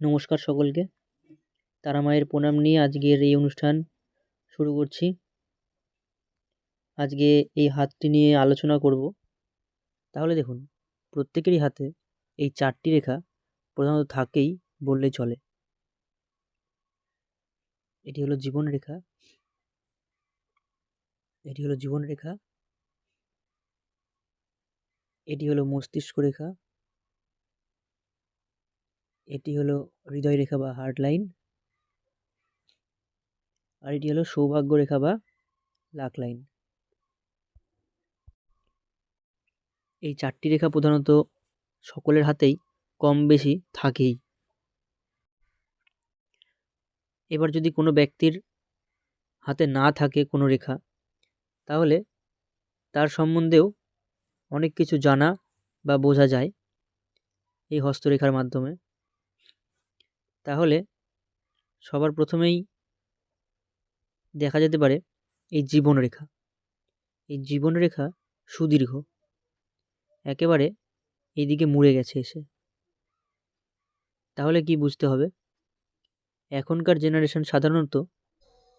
নমস্কার সকলকে। তারা মায়ের প্রণাম নিয়ে আজকের এই অনুষ্ঠান শুরু করছি। আজকে এই হাতটি নিয়ে আলোচনা করব। তাহলে দেখুন, প্রত্যেকেরই হাতে এই চারটি রেখা প্রধানত থাকেই বললেই চলে। এটি হলো জীবন রেখা, এটি হলো জীবন রেখা, এটি হলো মস্তিষ্ক রেখা এটি হলো হৃদয় রেখা বা হার্ট লাইন আর এটি হলো সৌভাগ্য রেখা বা লাক লাইন এই চারটি রেখা প্রধানত সকলের হাতেই কম বেশি থাকেই। এবার যদি কোনো ব্যক্তির হাতে না থাকে কোনো রেখা, তাহলে তার সম্বন্ধেও অনেক কিছু জানা বা বোঝা যায় এই হস্তরেখার মাধ্যমে। তাহলে সবার প্রথমেই দেখা যেতে পারে এই জীবনরেখা। এই জীবনরেখা সুদীর্ঘ। একেবারে এইদিকে মুড়ে গেছে এসে। তাহলে কি বুঝতে হবে? এখনকার জেনারেশন সাধারণত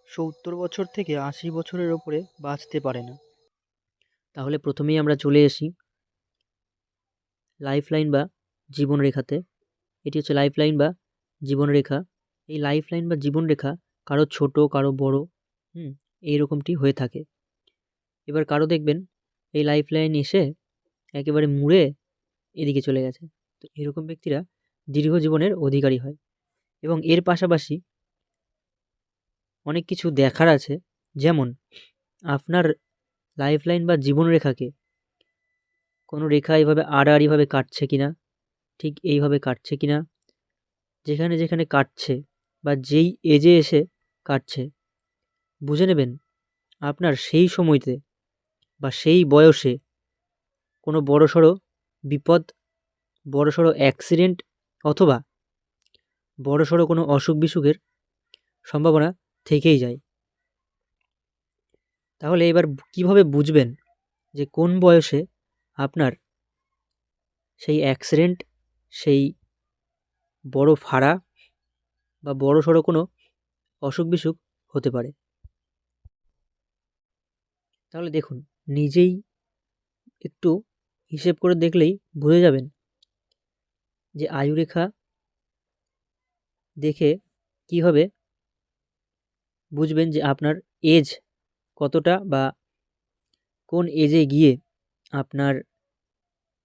সত্তর বছর থেকে আশি বছরের ওপরে বাঁচতে পারে না। তাহলে প্রথমেই আমরা চলে আসি লাইফ লাইন বা জীবনরেখাতে। এটি হচ্ছে লাইফ লাইন বা জীবনরেখা, এই লাইফ লাইন বা জীবনরেখা কারও ছোট, কারও বড়, হুম, এইরকমটি হয়ে থাকে। এবার কারও দেখবেন এই লাইফ লাইন এসে একেবারে মুড়ে এদিকে চলে গেছে। তো এরকম ব্যক্তিরা দীর্ঘ জীবনের অধিকারী হয় এবং এর পাশাপাশি অনেক কিছু দেখার আছে। যেমন আপনার লাইফ লাইন বা জীবনরেখাকে কোনো রেখা এইভাবে আড়াআড়িভাবে কাটছে কি না ঠিক এইভাবে কাটছে কি না যেখানে যেখানে কাটছে বা যেই এজে এসে কাটছে, বুঝে নেবেন আপনার সেই সময়তে বা সেই বয়সে কোনো বড়সড় বিপদ বড়সড় অ্যাক্সিডেন্ট অথবা বড়সড় কোনো অসুখ বিসুখের সম্ভাবনা থেকেই যায়। তাহলে এবার কীভাবে বুঝবেন যে কোন বয়সে আপনার সেই অ্যাক্সিডেন্ট, সেই বড় ফাড়া বা বড় সড়ো কোনো অসুখ বিসুখ হতে পারে। তাহলে দেখুন, নিজেই একটু হিসেব করে দেখলেই বুঝে যাবেন যে আয়ুরেখা দেখে কীভাবে বুঝবেন যে আপনার এজ কতটা বা কোন এজে গিয়ে আপনার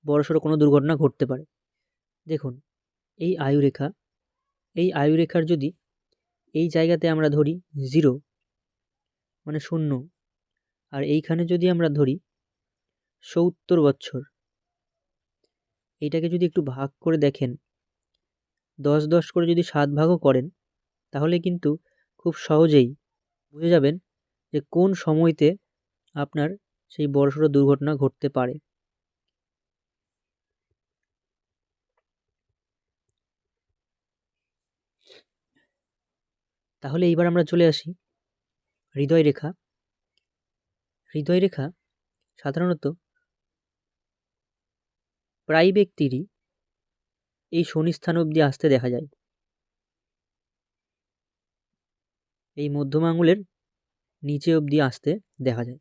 বড়সড় কোনো দুর্ঘটনা ঘটতে পারে। দেখুন এই আয়ুরেখা, এই আয়ুরেখার যদি এই জায়গাতে আমরা ধরি জিরো মানে শূন্য, আর এইখানে যদি আমরা ধরি সত্তর বছর এইটাকে যদি একটু ভাগ করে দেখেন, দশ দশ করে যদি সাত ভাগও করেন, তাহলে কিন্তু খুব সহজেই বুঝে যাবেন যে কোন সময়তে আপনার সেই বড়সড় দুর্ঘটনা ঘটতে পারে। তাহলে এইবার আমরা চলে আসি হৃদয় রেখা। হৃদয় রেখা সাধারণত প্রায় ব্যক্তিরই এই শনিস্থান অবধি আসতে দেখা যায়। এই মধ্যম আঙুলের নিচে অবধি আসতে দেখা যায়।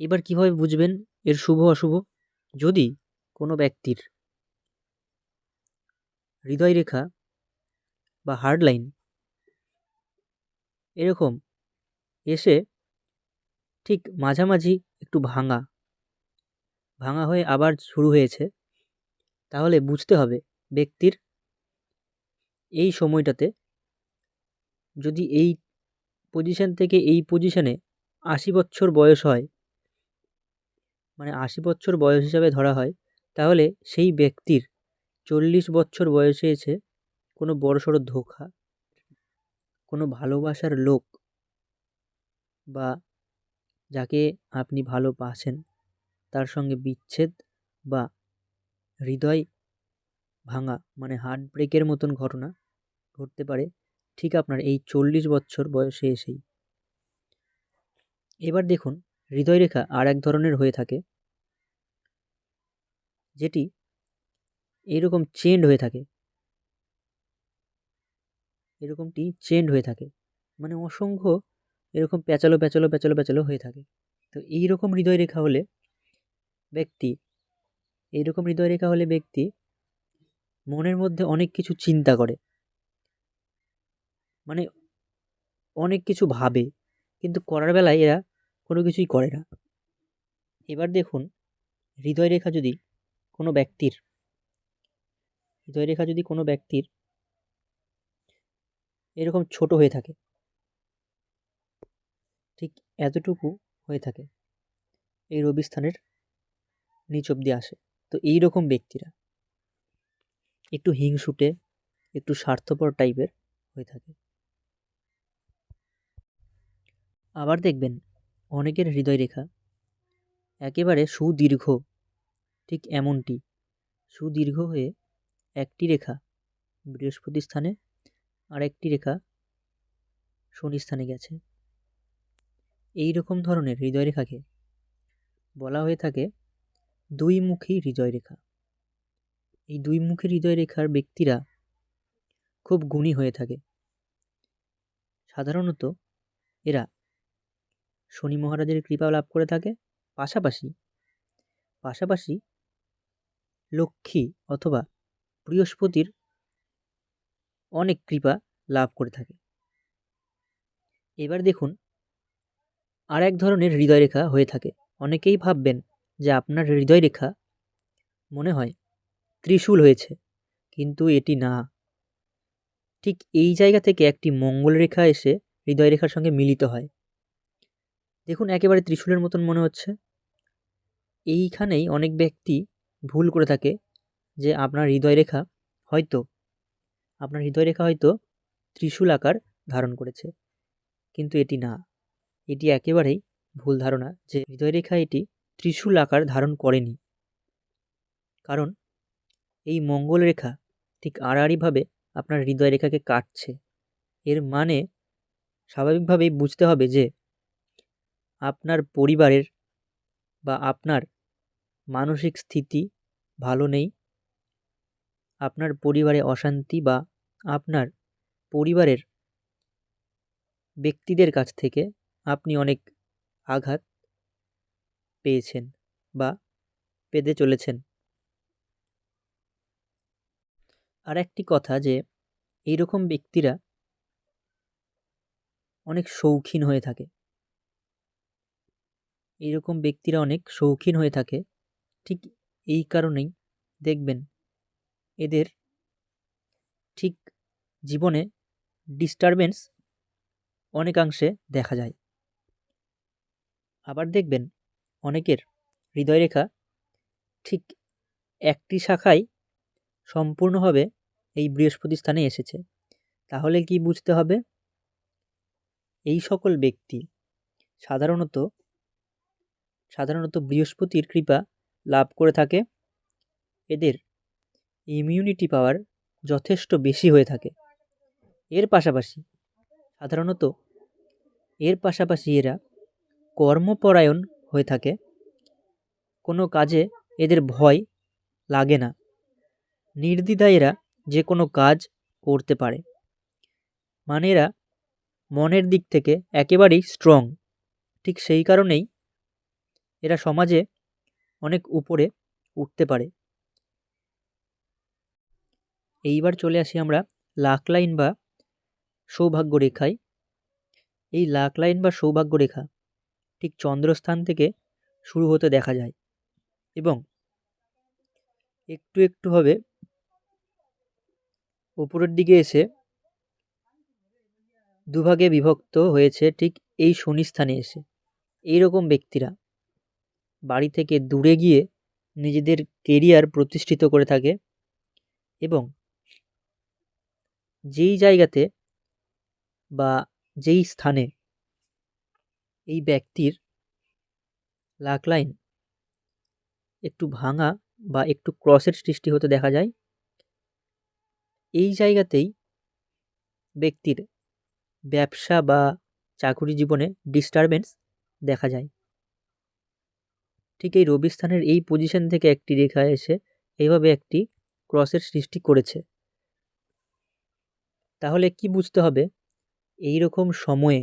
এবার কীভাবে বুঝবেন এর শুভ অশুভ? যদি কোনো ব্যক্তির হৃদয় রেখা বা হার্ড লাইন এরকম এসে ঠিক মাঝামাঝি একটু ভাঙা ভাঙা হয়ে আবার শুরু হয়েছে। তাহলে বুঝতে হবে ব্যক্তির এই সময়টাতে যদি এই পজিশান থেকে এই পজিশানে আশি বছর বয়স হয় মানে আশি বছর বয়স হিসাবে ধরা হয়, তাহলে সেই ব্যক্তির চল্লিশ বছর বয়সে এসে কোনো বড় সড়ো ধোঁকা, কোনো ভালোবাসার লোক বা যাকে আপনি ভালোবাসেন তার সঙ্গে বিচ্ছেদ বা হৃদয় ভাঙা মানে হার্ট ব্রেকের মতন ঘটনা ঘটতে পারে, ঠিক আপনার এই চল্লিশ বছর বয়সে এসেই। এবার দেখুন হৃদয় রেখা আর এক ধরনের হয়ে থাকে, যেটি এইরকম চেন্ড হয়ে থাকে। এরকমটি চেন্ড হয়ে থাকে। মানে অসংখ্য এরকম প্যাচালো প্যাচালো প্যাচালো প্যাচালো হয়ে থাকে। তো এই রকম হৃদয় রেখা হলে ব্যক্তি, এইরকম হৃদয় রেখা হলে ব্যক্তি মনের মধ্যে অনেক কিছু চিন্তা করে। মানে অনেক কিছু ভাবে, কিন্তু করার বেলায় এরা কোনো কিছুই করে না। এবার দেখুন হৃদয় রেখা যদি কোনো ব্যক্তির হৃদয় রেখা যদি কোনো ব্যক্তির এরকম ছোট হয়ে থাকে। ঠিক এতটুকু হয়ে থাকে। এই রবিস্থানের নিচ অব্দি আসে। তো এই রকম ব্যক্তিরা একটু হিংসুটে, একটু স্বার্থপর টাইপের হয়ে থাকে। আবার দেখবেন অনেকের হৃদয় রেখা একেবারে সুদীর্ঘ, ঠিক এমনটি। সুদীর্ঘ হয়ে একটি রেখা বৃহস্পতি স্থানে আর একটি রেখা শনি স্থানে গেছে। এই রকম ধরনের হৃদয় রেখাকে বলা হয়ে থাকে দুই দুইমুখী হৃদয় রেখা। এই দুই দুইমুখী হৃদয় রেখার ব্যক্তিরা খুব গুণী হয়ে থাকে। সাধারণত এরা শনি মহারাজের কৃপা লাভ করে থাকে, পাশাপাশি পাশাপাশি লক্ষ্মী অথবা বৃহস্পতির অনেক কৃপা লাভ করে থাকে। এবার দেখুন, আর এক ধরনের হৃদয় রেখা হয়ে থাকে। অনেকেই ভাববেন যে আপনার হৃদয় রেখা মনে হয় ত্রিশূল হয়েছে, কিন্তু এটি না। ঠিক এই জায়গা থেকে একটি মঙ্গল রেখা এসে হৃদয় রেখার সঙ্গে মিলিত হয়। দেখুন, একেবারে ত্রিশূলের মতন মনে হচ্ছে। এইখানেই অনেক ব্যক্তি ভুল করে থাকে যে আপনার হৃদয় রেখা হয়তো আপনার হৃদয় রেখা হয়তো ত্রিশূল আকার ধারণ করেছে। কিন্তু এটি না। এটি একেবারেই ভুল ধারণা যে হৃদয় রেখা এটি ত্রিশূল আকার ধারণ করেনি। কারণ এই মঙ্গল রেখা ঠিক আড়াআড়িভাবে আপনার হৃদয় রেখাকে কাটছে। এর মানে স্বাভাবিকভাবেই বুঝতে হবে যে আপনার পরিবারের বা আপনার মানসিক স্থিতি ভালো নেই আপনার পরিবারে অশান্তি বা আপনার পরিবারের ব্যক্তিদের কাছ থেকে আপনি অনেক আঘাত পেয়েছেন বা পেতে চলেছেন। আর একটি কথা যে, এইরকম ব্যক্তিরা অনেক শৌখিন হয়ে থাকে। এইরকম ব্যক্তিরা অনেক শৌখিন হয়ে থাকে। ঠিক এই কারণেই দেখবেন এদের ঠিক জীবনে ডিস্টারবেন্স অনেকাংশে দেখা যায়। আবার দেখবেন অনেকের হৃদয়রেখা ঠিক একটি শাখায় সম্পূর্ণভাবে এই বৃহস্পতি স্থানে এসেছে। তাহলে কি বুঝতে হবে? এই সকল ব্যক্তি সাধারণত সাধারণত বৃহস্পতির কৃপা লাভ করে থাকে। এদের ইমিউনিটি পাওয়ার যথেষ্ট বেশি হয়ে থাকে। এর পাশাপাশি, সাধারণত, এর পাশাপাশি এরা কর্মপরায়ণ হয়ে থাকে। কোনো কাজে এদের ভয় লাগে না। নির্দ্বিধায় এরা যে কোনো কাজ করতে পারে। মানে এরা মনের দিক থেকে একেবারেই স্ট্রং ঠিক সেই কারণেই এরা সমাজে অনেক উপরে উঠতে পারে। এইবার চলে আসি আমরা লাক লাইন বা সৌভাগ্য রেখায়। এই লাক লাইন বা সৌভাগ্য রেখা ঠিক চন্দ্রস্থান থেকে শুরু হতে দেখা যায় এবং একটু একটুভাবে উপরের দিকে এসে দুভাগে বিভক্ত হয়েছে ঠিক এই শনি স্থানে এসে। এই রকম ব্যক্তিরা বাড়ি থেকে দূরে গিয়ে নিজেদের কেরিয়ার প্রতিষ্ঠিত করে থাকে এবং যেই জায়গাতে বা যেই স্থানে এই ব্যক্তির লাক লাইন একটু ভাঙা বা একটু ক্রসের সৃষ্টি হতে দেখা যায়, এই জায়গাতেই ব্যক্তির ব্যবসা বা চাকুরি জীবনে ডিস্টারবেন্স দেখা যায়। ঠিক এই রবি স্থানের এই পজিশন থেকে একটি রেখা এসে এইভাবে একটি ক্রসের সৃষ্টি করেছে। তাহলে কি বুঝতে হবে? এই রকম সময়ে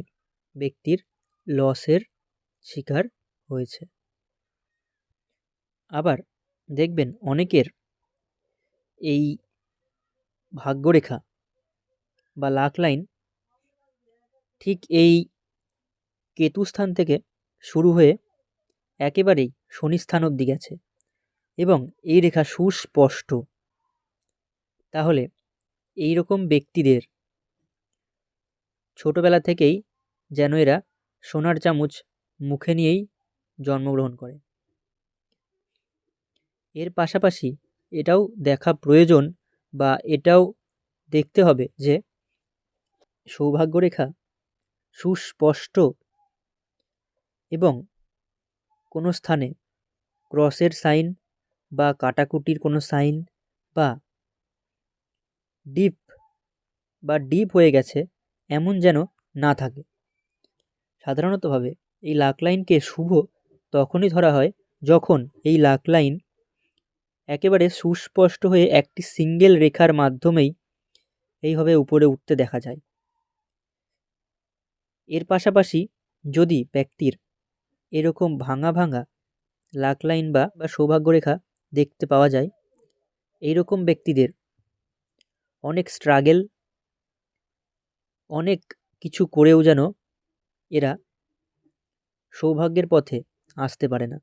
ব্যক্তির লসের শিকার হয়েছে। আবার দেখবেন অনেকের এই ভাগ্যরেখা বা লাক লাইন ঠিক এই কেতুস্থান থেকে শুরু হয়ে একেবারেই শনিস্থান অব্দি গেছে এবং এই রেখা সুস্পষ্ট। তাহলে এই রকম ব্যক্তিদের। ছোটোবেলা থেকেই যেন এরা সোনার চামচ মুখে নিয়েই জন্মগ্রহণ করে। এর পাশাপাশি এটাও দেখা প্রয়োজন বা এটাও দেখতে হবে যে সৌভাগ্যরেখা সুস্পষ্ট এবং কোনো স্থানে ক্রসের সাইন বা কাটাকুটির কোনো সাইন বা ডিপ বা ডিপ হয়ে গেছে, এমন যেন না থাকে। সাধারণতভাবে এই লাক লাইনকে শুভ তখনই ধরা হয় যখন এই লাক লাইন একেবারে সুস্পষ্ট হয়ে একটি সিঙ্গেল রেখার মাধ্যমেই এইভাবে উপরে উঠতে দেখা যায়। এর পাশাপাশি যদি ব্যক্তির এরকম ভাঙা ভাঙা লাক লাইন বা সৌভাগ্যরেখা দেখতে পাওয়া যায় এই রকম ব্যক্তিদের অনেক স্ট্রাগেল অনেক কিছু করেও যেন এরা সৌভাগ্যের পথে আসতে পারে না।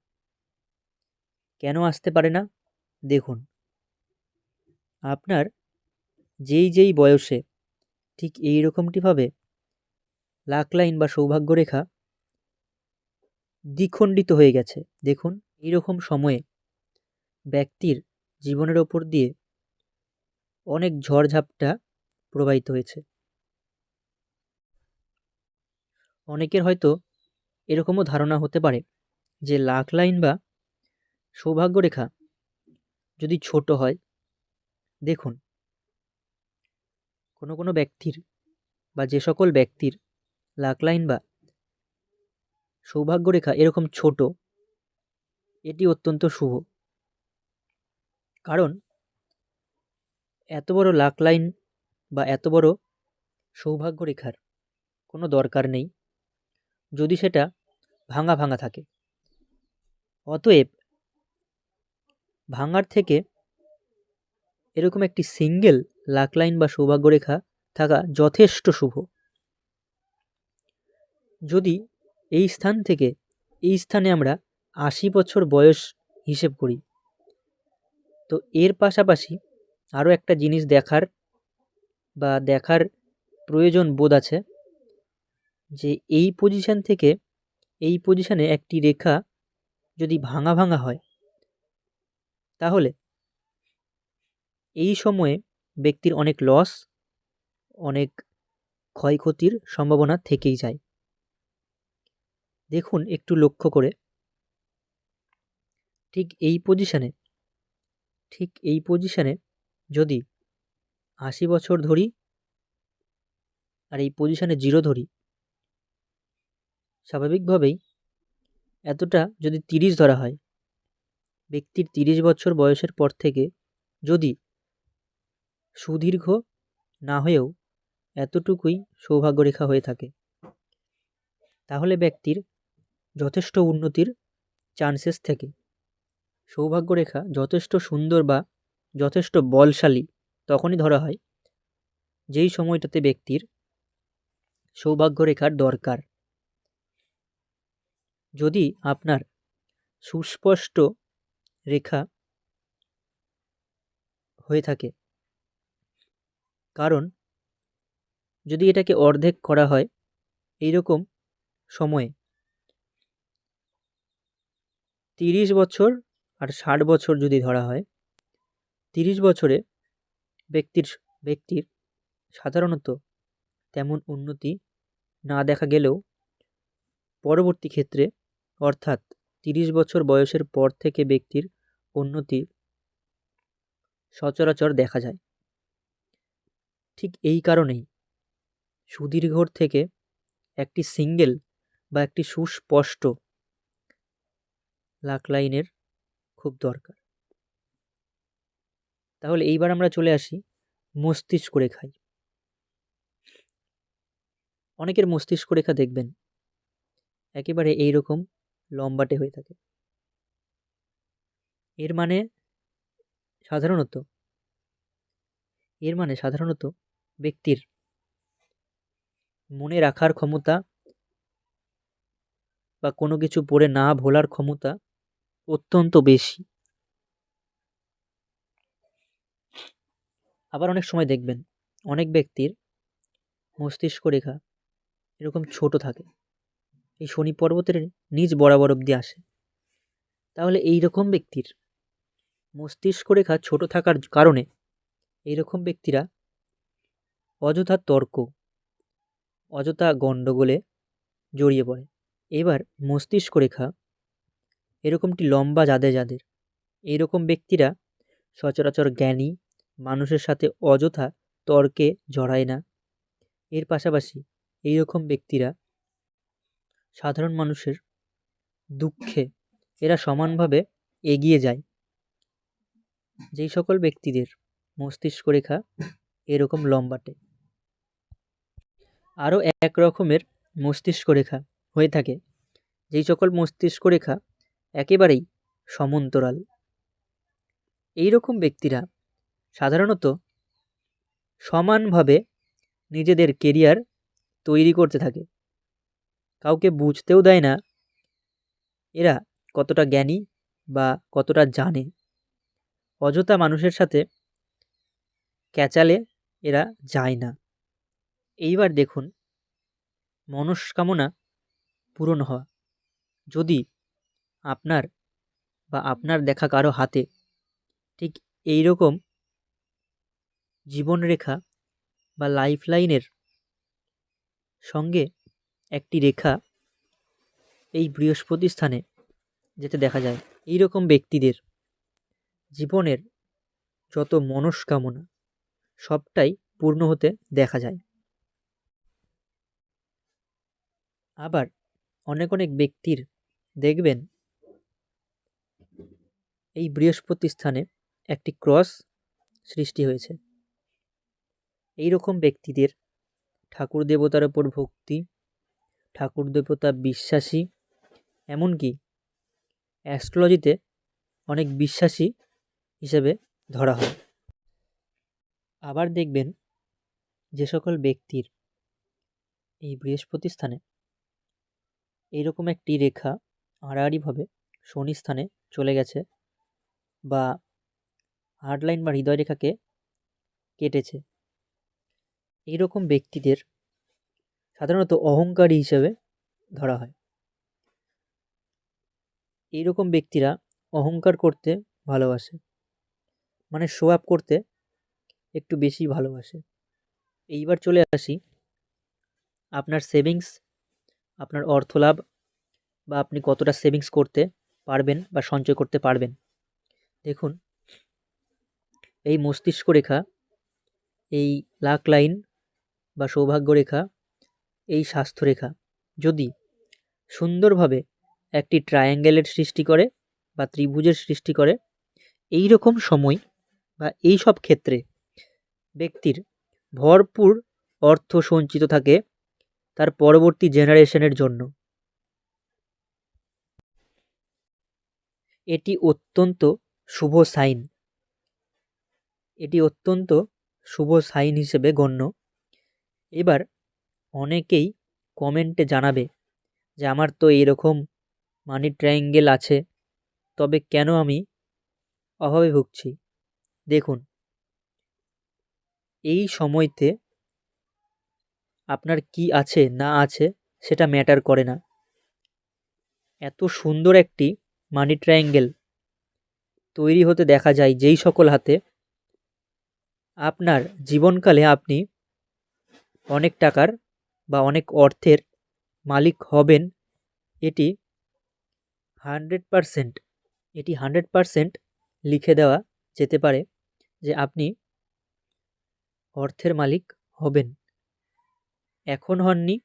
কেন আসতে পারে না? দেখুন, আপনার যেই যেই বয়সে ঠিক এই রকমটিভাবে লাক লাইন বা সৌভাগ্যরেখা দ্বিখণ্ডিত হয়ে গেছে। দেখুন, এইরকম সময়ে ব্যক্তির জীবনের ওপর দিয়ে অনেক ঝড়ঝাপটা প্রবাহিত হয়েছে। অনেকের হয়তো এরকমও ধারণা হতে পারে যে লাখ লাইন বা সৌভাগ্যরেখা যদি ছোট হয়, দেখুন, কোনো কোনো ব্যক্তির বা যে সকল ব্যক্তির লাখ লাইন বা সৌভাগ্যরেখা এরকম ছোট, এটি অত্যন্ত শুভ। কারণ এত বড় লাক লাইন বা এত বড় সৌভাগ্যরেখার কোনো দরকার নেই, যদি সেটা ভাঙা ভাঙা থাকে। অতএব ভাঙার থেকে এরকম একটি সিঙ্গেল লাক লাইন বা সৌভাগ্যরেখা থাকা যথেষ্ট শুভ। যদি এই স্থান থেকে এই স্থানে আমরা আশি বছর বয়স হিসেব করি, তো এর পাশাপাশি আরও একটা জিনিস দেখার বা দেখার প্রয়োজন বোধ আছে যে এই পজিশান থেকে এই পজিশানে একটি রেখা যদি ভাঙা ভাঙা হয়, তাহলে এই সময়ে ব্যক্তির অনেক লস অনেক ক্ষয়ক্ষতির সম্ভাবনা থেকেই যায়। দেখুন একটু লক্ষ্য করে। ঠিক এই পজিশানে ঠিক এই পজিশানে যদি আশি বছর ধরি আর এই পজিশানে জিরো ধরি, স্বাভাবিকভাবেই এতটা যদি তিরিশ ধরা হয়, ব্যক্তির তিরিশ বছর বয়সের পর থেকে যদি সুদীর্ঘ না হয়েও এতটুকুই সৌভাগ্যরেখা হয়ে থাকে, তাহলে ব্যক্তির যথেষ্ট উন্নতির চান্সেস থেকে সৌভাগ্যরেখা যথেষ্ট সুন্দর বা যথেষ্ট বলশালী, তখনই ধরা হয়। যেই সময়টাতে ব্যক্তির সৌভাগ্যরেখার দরকার। যদি আপনার সুস্পষ্ট রেখা হয়ে থাকে, কারণ যদি এটাকে অর্ধেক করা হয় এই রকম সময়ে তিরিশ বছর আর ষাট বছর যদি ধরা হয় তিরিশ বছরে ব্যক্তির ব্যক্তির সাধারণত তেমন উন্নতি না দেখা গেলেও পরবর্তী ক্ষেত্রে অর্থাৎ তিরিশ বছর বয়সের পর থেকে ব্যক্তির উন্নতি সচরাচর দেখা যায়। ঠিক এই কারণেই সুদীর্ঘর থেকে একটি সিঙ্গেল বা একটি সুস্পষ্ট লাক লাইনের খুব দরকার। তাহলে এইবার আমরা চলে আসি মস্তিষ্ক রেখায়। অনেকের মস্তিষ্ক রেখা দেখবেন, একেবারে এই রকম লম্বাটে হয়ে থাকে। এর মানে সাধারণত, এর মানে সাধারণত ব্যক্তির মনে রাখার ক্ষমতা বা কোনো কিছু পড়ে না ভোলার ক্ষমতা অত্যন্ত বেশি। আবার অনেক সময় দেখবেন, অনেক ব্যক্তির মস্তিষ্ক রেখা এরকম ছোট থাকে। এই শনি পর্বতের নিজ বরাবর অব্দি আসে। তাহলে এই রকম ব্যক্তির মস্তিষ্ক রেখা ছোট থাকার কারণে এই রকম ব্যক্তিরা অযথা তর্ক, অযথা গণ্ডগোলে জড়িয়ে পড়ে। এবার মস্তিষ্ক রেখা এরকমটি লম্বা যাদের যাদের এইরকম ব্যক্তিরা সচরাচর জ্ঞানী মানুষের সাথে অযথা তর্কে জড়ায় না। এর পাশাপাশি এই রকম ব্যক্তিরা সাধারণ মানুষের দুঃখে এরা সমানভাবে এগিয়ে যায়। যেই সকল ব্যক্তিদের মস্তিষ্ক রেখা এরকম লম্বাটে। আরও এক রকমের মস্তিষ্ক রেখা হয়ে থাকে। যেই সকল মস্তিষ্ক রেখা একেবারেই সমান্তরাল। এই রকম ব্যক্তিরা সাধারণত সমানভাবে নিজেদের কেরিয়ার তৈরি করতে থাকে। কাউকে বুঝতেও দেয় না এরা কতটা জ্ঞানী বা কতটা জানে। অযথা মানুষের সাথে ক্যাচালে এরা যায় না। এইবার দেখুন, মনস্কামনা পূরণ হওয়া। যদি আপনার বা আপনার দেখা কারও হাতে ঠিক এই রকম জীবনরেখা বা লাইফলাইনের সঙ্গে একটি রেখা এই বৃহস্পতি স্থানে যেতে দেখা যায়। এই রকম ব্যক্তিদের জীবনের যত মনস্কামনা, সবটাই পূর্ণ হতে দেখা যায়। আবার অনেক অনেক ব্যক্তির দেখবেন এই বৃহস্পতি স্থানে একটি ক্রস সৃষ্টি হয়েছে। এই রকম ব্যক্তিদের ঠাকুর দেবতার ওপর ভক্তি, ঠাকুর দেবতা বিশ্বাসী, এমনকি অ্যাস্ট্রোলজিতে অনেক বিশ্বাসী হিসেবে ধরা হয়। আবার দেখবেন যে সকল ব্যক্তির এই বৃহস্পতি স্থানে এইরকম একটি রেখা আড়াআড়িভাবে শনি স্থানে চলে গেছে বা হার্ডলাইন বা হৃদয় রেখাকে কেটেছে। এইরকম ব্যক্তিদের সাধারণত অহংকারী হিসেবে ধরা হয়। এইরকম ব্যক্তিরা অহংকার করতে ভালোবাসে। মানে শো আপ করতে একটু বেশি ভালোবাসে। এইবার চলে আসি আপনার সেভিংস আপনার অর্থ লাভ বা আপনি কতটা সেভিংস করতে পারবেন বা সঞ্চয় করতে পারবেন। দেখুন, এই মস্তিষ্ক রেখা, এই লাক লাইন বা সৌভাগ্য রেখা এই স্বাস্থ্য রেখা যদি সুন্দরভাবে একটি ট্রায়াঙ্গেলের সৃষ্টি করে বা ত্রিভুজের সৃষ্টি করে এই রকম সময় বা এই সব ক্ষেত্রে ব্যক্তির ভরপুর অর্থ সঞ্চিত থাকে তার পরবর্তী জেনারেশনের জন্য। এটি অত্যন্ত শুভ সাইন এটি অত্যন্ত শুভ সাইন হিসেবে গণ্য। এবার অনেকেই কমেন্টে জানাবে যে আমার তো এরকম মানি ট্রায়াঙ্গেল আছে, তবে কেন আমি অভাবে ভুগছি? দেখুন, এই সময়তে আপনার কি আছে, না আছে সেটা ম্যাটার করে না। এত সুন্দর একটি মানি ট্রায়াঙ্গেল তৈরি হতে দেখা যায় যেই সকল হাতে আপনার জীবনকালে আপনি অনেক টাকার বা অনেক অর্থের মালিক হবেন, এটি হান্ড্রেড পারসেন্ট এটি হান্ড্রেড পারসেন্ট লিখে দেওয়া যেতে পারে যে আপনি অর্থের মালিক হবেন। এখন হননি,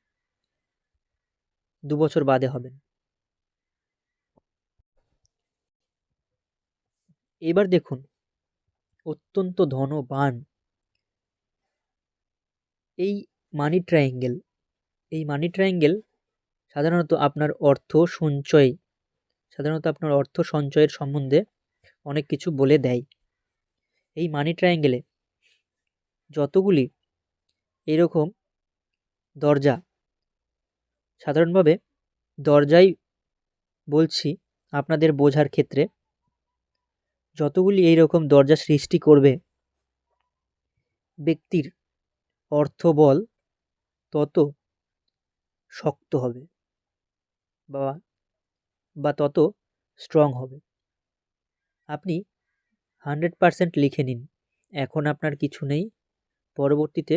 দু বছর বাদে হবেন। এবার দেখুন, অত্যন্ত ধনবান এই মানি ট্রায়াঙ্গেল এই মানি ট্রায়াঙ্গেল সাধারণত আপনার অর্থ সঞ্চয়, সাধারণত আপনার অর্থ সঞ্চয়ের সম্বন্ধে অনেক কিছু বলে দেয়। এই মানি ট্রায়াঙ্গেলে যতগুলি এরকম দরজা, সাধারণভাবে দরজাই বলছি আপনাদের বোঝার ক্ষেত্রে, যতগুলি এই রকম দরজা সৃষ্টি করবে ব্যক্তির অর্থবল তত শক্ত হবে বা বা তত স্ট্রং হবে। আপনি হান্ড্রেড পারসেন্ট লিখে নিন। এখন আপনার কিছু নেই। পরবর্তীতে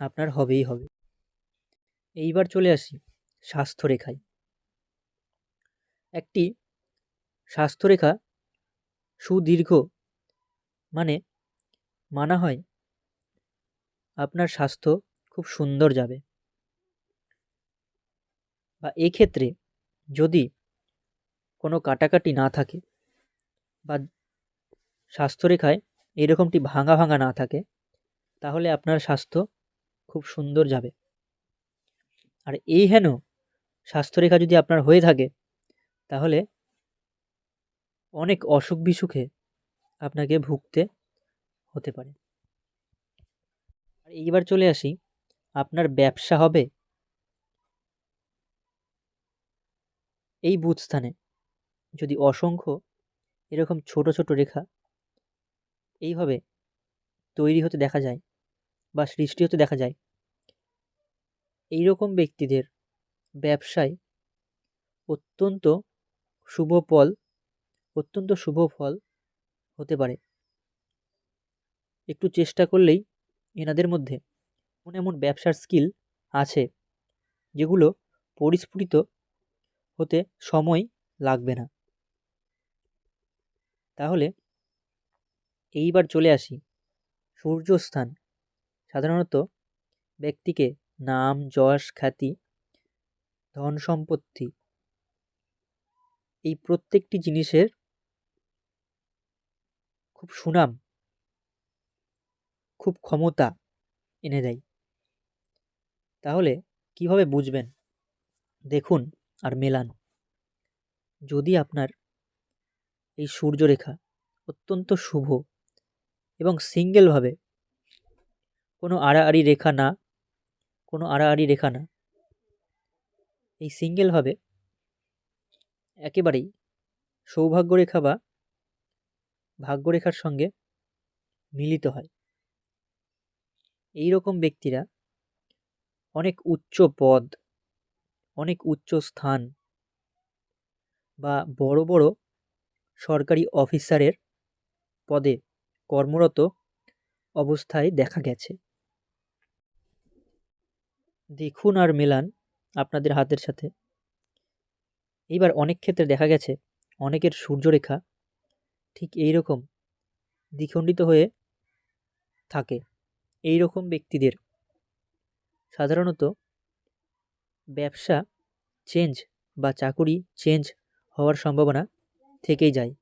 আপনার হবেই হবে। এইবার চলে আসি স্বাস্থ্যরেখায়। একটি স্বাস্থ্যরেখা সুদীর্ঘ মানে মানা হয় আপনার স্বাস্থ্য খুব সুন্দর যাবে। বা এক্ষেত্রে যদি কোনো কাটাকাটি না থাকে বা স্বাস্থ্যরেখায় এরকমটি ভাঙা ভাঙা না থাকে, তাহলে আপনার স্বাস্থ্য খুব সুন্দর যাবে। আর এই হেন স্বাস্থ্যরেখা যদি আপনার হয়ে থাকে, তাহলে অনেক অসুখ বিসুখে আপনাকে ভুগতে হতে পারে। এইবার চলে আসি। আপনার ব্যবসা হবে এই বুথ স্থানে। যদি অসংখ্য এরকম ছোট ছোট রেখা এইভাবে তৈরি হতে দেখা যায় বা সৃষ্টি হতে দেখা যায় এই রকম ব্যক্তিদের ব্যবসায় অত্যন্ত শুভ ফল, অত্যন্ত শুভ ফল হতে পারে। একটু চেষ্টা করলেই এনাদের মধ্যে এমন এমন ব্যবসার স্কিল আছে যেগুলো পরিস্ফুটিত হতে সময় লাগবে না। তাহলে এইবার চলে আসি সূর্যস্থান। সাধারণত ব্যক্তিকে নাম, যশ, খ্যাতি, ধন সম্পত্তি এই প্রত্যেকটি জিনিসের খুব সুনাম খুব ক্ষমতা এনে দেয়। তাহলে কীভাবে বুঝবেন? দেখুন আর মেলান। যদি আপনার এই সূর্যরেখা অত্যন্ত শুভ এবং সিঙ্গেলভাবে কোনো আড়াআড়ি রেখা না, কোনো আড়াআড়ি রেখা না, এই সিঙ্গেলভাবে একেবারেই সৌভাগ্যরেখা বা ভাগ্যরেখার সঙ্গে মিলিত হয়। এই রকম ব্যক্তিরা অনেক উচ্চ পদ, অনেক উচ্চ স্থান বা বড় বড় সরকারি অফিসারের পদে কর্মরত অবস্থায় দেখা গেছে। দেখুন আর মেলান আপনাদের হাতের সাথে। এইবার অনেক ক্ষেত্রে দেখা গেছে, অনেকের সূর্যরেখা ঠিক এই রকম দ্বিখণ্ডিত হয়ে থাকে। এই রকম ব্যক্তিদের। সাধারণত ব্যবসা চেঞ্জ বা চাকুরি চেঞ্জ হওয়ার সম্ভাবনা থেকেই যায়।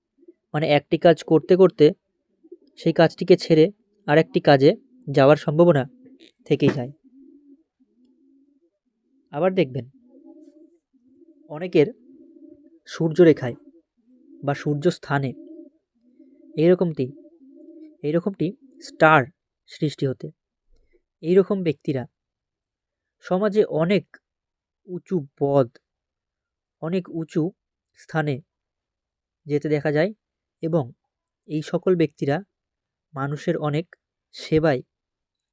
মানে একটি কাজ করতে করতে সেই কাজটিকে ছেড়ে আরেকটি কাজে যাওয়ার সম্ভাবনা থেকেই যায়। আবার দেখবেন, অনেকের সূর্যরেখায় বা সূর্য সূর্যস্থানে এইরকমটি এইরকমটি স্টার সৃষ্টি হতে। এইরকম ব্যক্তিরা সমাজে অনেক উঁচু পদ, অনেক উঁচু স্থানে যেতে দেখা যায় এবং এই সকল ব্যক্তিরা মানুষের অনেক সেবায়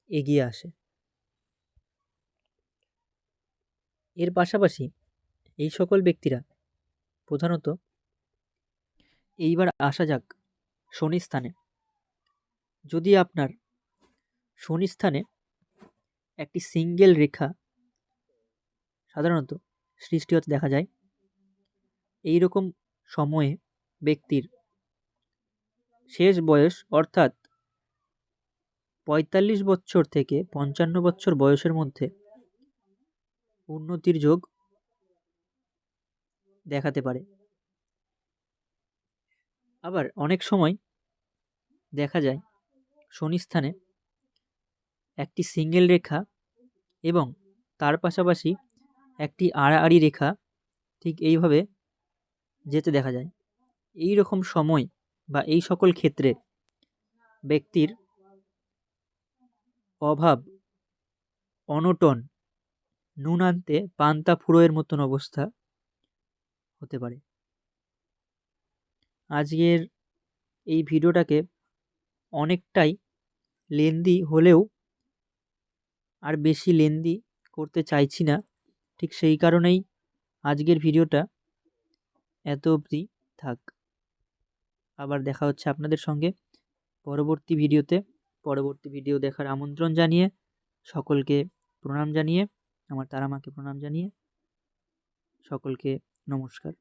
এগিয়ে আসে। এর পাশাপাশি এই সকল ব্যক্তিরা প্রধানত এইবার আসা যাক শনি স্থানে। যদি আপনার শনি স্থানে একটি সিঙ্গেল রেখা সাধারণত সৃষ্টি হতে দেখা যায়। এই রকম সময়ে ব্যক্তির শেষ বয়স অর্থাৎ পঁয়তাল্লিশ বছর থেকে পঞ্চান্ন বছর বয়সের মধ্যে উন্নতির যোগ দেখাতে পারে। আবার অনেক সময় দেখা যায় শনি স্থানে একটি সিঙ্গেল রেখা এবং তার পাশাপাশি একটি আড়াআড়ি রেখা ঠিক এইভাবে যেতে দেখা যায়। এই রকম সময় বা এই সকল ক্ষেত্রে ব্যক্তির অভাব, অনটন নুন আনতে পান্তা ফুঁড়োয়ের মতন অবস্থা হতে পারে। আজকের এই ভিডিওটাকে অনেকটাই লেন্দি হলেও আর বেশি লেন্দি করতে চাইছি না। ঠিক সেই কারণেই আজকের ভিডিওটা এত অবধি থাক। আবার দেখা হচ্ছে আপনাদের সঙ্গে পরবর্তী ভিডিওতে। পরবর্তী ভিডিও দেখার আমন্ত্রণ জানিয়ে সকলকে প্রণাম জানিয়ে, আমার তারা মাকে প্রণাম জানিয়ে সকলকে নমস্কার।